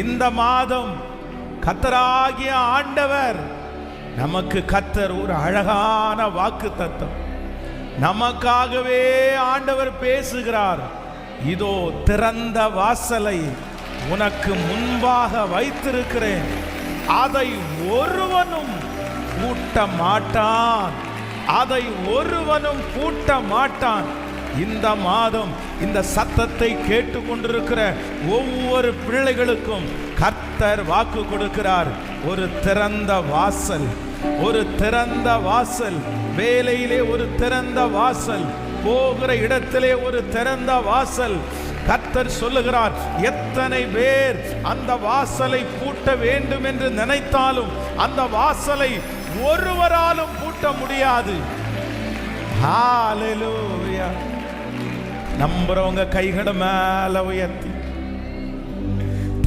இந்த மாதம் கத்தராகிய ஆண்டவர் நமக்கு கத்தர் ஒரு அழகான வாக்கு தத்தம். நமக்காகவே ஆண்டவர் பேசுகிறார். இதோ திறந்த வாசலை உனக்கு முன்பாக வைத்திருக்கிறேன். அதை ஒருவனும் பூட்ட மாட்டான் அதை ஒருவனும் பூட்ட மாட்டான் இந்த மாதம் இந்த சத்தத்தை கேட்டுக்கொண்டிருக்கிற ஒவ்வொரு பிள்ளைகளுக்கும் கர்த்தர் வாக்கு கொடுக்கிறார். ஒரு திறந்த வாசல் ஒரு திறந்த வாசல் வேலையிலே ஒரு திறந்த வாசல் போகிற இடத்திலே ஒரு திறந்த வாசல். கர்த்தர் சொல்லுகிறார் எத்தனை பேர் அந்த வாசலை பூட்ட வேண்டும் என்று நினைத்தாலும் அந்த வாசலை ஒருவராலும் பூட்ட முடியாது. ஹalleluya நம்புறவங்க கைகளை மேல உயர்த்தி.